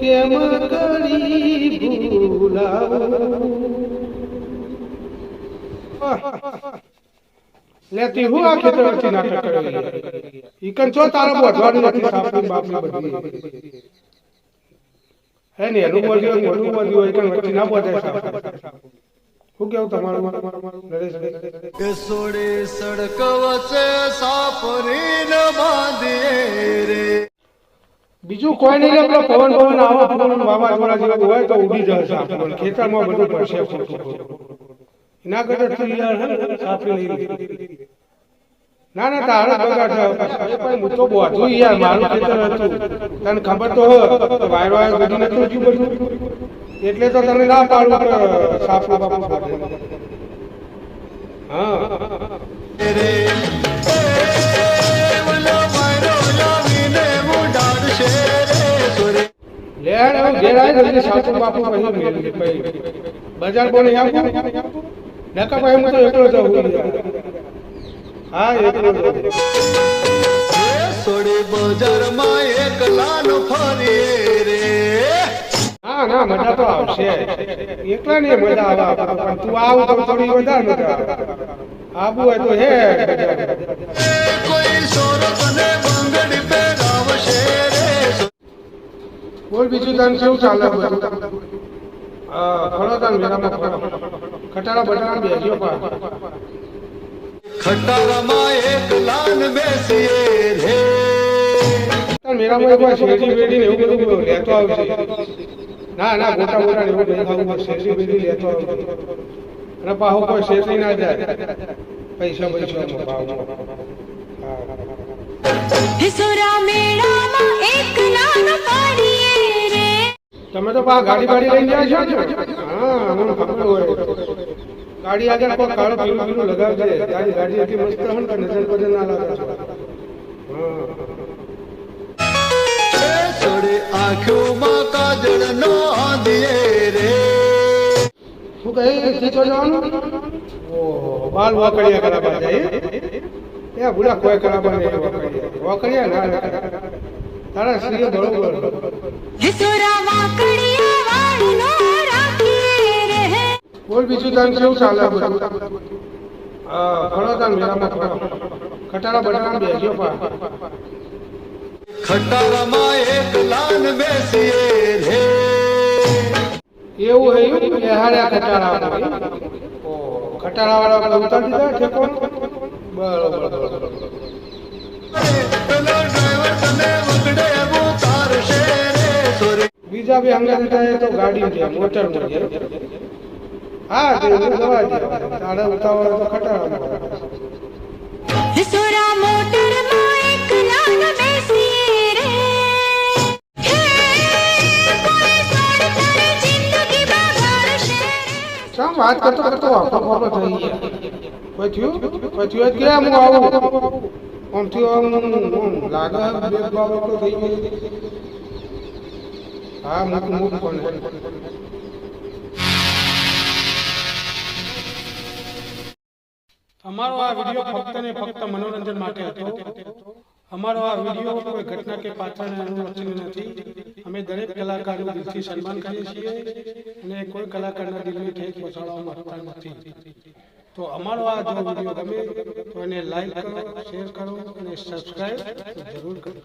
કેમ કરી ભૂલાવું. લેતી હું આ ખેતર વચ્ચે નાટક કરી? ઈકન છો તારો બોધવાનું નથી સાપડી બાપડી બધી? હે ને, એનું બોલ્યું મોટું બોલ્યું ઈકન વચ્ચે ના બોધાય સાપ હું કેવું તમારું? નરેશ કે સોડે સડક વચ્ચે સાપરીન બીજું કોઈ નહીં લે પવન પવન આવો, પવન વાવાઝોડા જેવા હોય તો ઉડી જાય છે પણ ખેતરમાં બધું પડશે એના કરતા તું સાફી હે લઈ ના ના, તારા બગાડ છે. પણ હું તો બોધું યાર, મારું ખેતર હતું. તને ખબર તો હોય વાયર વાયર બધું નતું જ્યું બધું. એટલે તો તને ના પાડું સાપ બાપુ. હા. લે હવે ઘેર આવી જલ્દી સાસુ બાપુ બજાર બોલે આપું નકા ભાઈ હું તો એકલો જાઉં હા એકલો સોડે બજારમાં એકલા નો ફરીએ રે હા ના મજા તો આવશે. એકલા ને મજા આવે. પણ તું આવ તો થોડી વધારે મજા આવે. આવું હોય તો હે. કોઈ સોરત ને બંગડી બોલ બીજું તને કેવું ચાલે બધું ફળો તાન મેળામાં ફળો ખટારા બટારા બેસ્યો પા ખટારામાં એકલા ને બેસીએ રે. એકવાર શેરડી બેરડી ને એવું બધું લેતો આવશે? ના ના ગોટા ગોટા એવું બધું ખાવું શેરડી બેરડી લેતો આવશે. અને પાહો કોઈ શેરી ના જાય. પૈસા પૈસા ભાવ હા. તમે તો પા ગાડી બાડી લઈને જાય છો હા મને ખબર હોય. ગાડી આગળ કોઈ કાળો પીળું પીળું લગાવજે ત્યારે ગાડી એટલી મસ્ત હોય ને નજર બજર ના લાગે. હા. એ સોડે આંખોમાં કાજળ નો દિયે રે. શું કહે? શીખો જવાનું? ઓહો બાલ વાકડિયા કરાબા જાય એ? ભૂલા કોઈ કરાબા નહીં વાકડિયા વાકડિયા ના. તારા શ્રી બરોબર. હિસોરા વાકડિયા બોલ બીજું તાન કેવું ચાલે બધું ફળો તાન મેળામાં ખટારા બટારા બેસ્યો પા ખટારામાં એક લાન બેસીએ રે. એવું હે એવું? લેહાડ્યા ખટારા ઓ ખટારા વાળા ઉતારી દીધા ઠેકો બરોબર બરોબર બીજા બી હંગાત થાય તો ગાડી છે મોટરમાં છે હા તે હું જવા દે તારે ઉતાવળ તો ખટારા હિસોરા મોટરમાં એક નાનો બેસીએ રે હે કોઈ સોડ તારી જિંદગી બગાડશે રે શામ વાત કરતો કરતો વાપરો વાપરો થઈ ગયા કોઈ થયું કોઈ થયું કે હું આવું આમ થયું આમ આમ લાગે ભેદભાવ એટલો થઈ ગયો હા મૂક મૂક પણ અમારો આ વીડિયો ફક્ત ને ફક્ત મનોરંજન માટે હતો. અમારો આ વીડિયો કોઈ ઘટના કે પાત્રને અનુલક્ષીને નથી. અમે દરેક કલાકારનું દિલથી સન્માન કરીએ છીએ અને કોઈ કલાકારના દિલની ઠેક પહોંચાડવા માંગતા નથી. તો અમારો આ જો વીડિયો ગમે તો એને લાઈક કરો શેર કરો અને સબસ્ક્રાઈબ જરૂર કરો.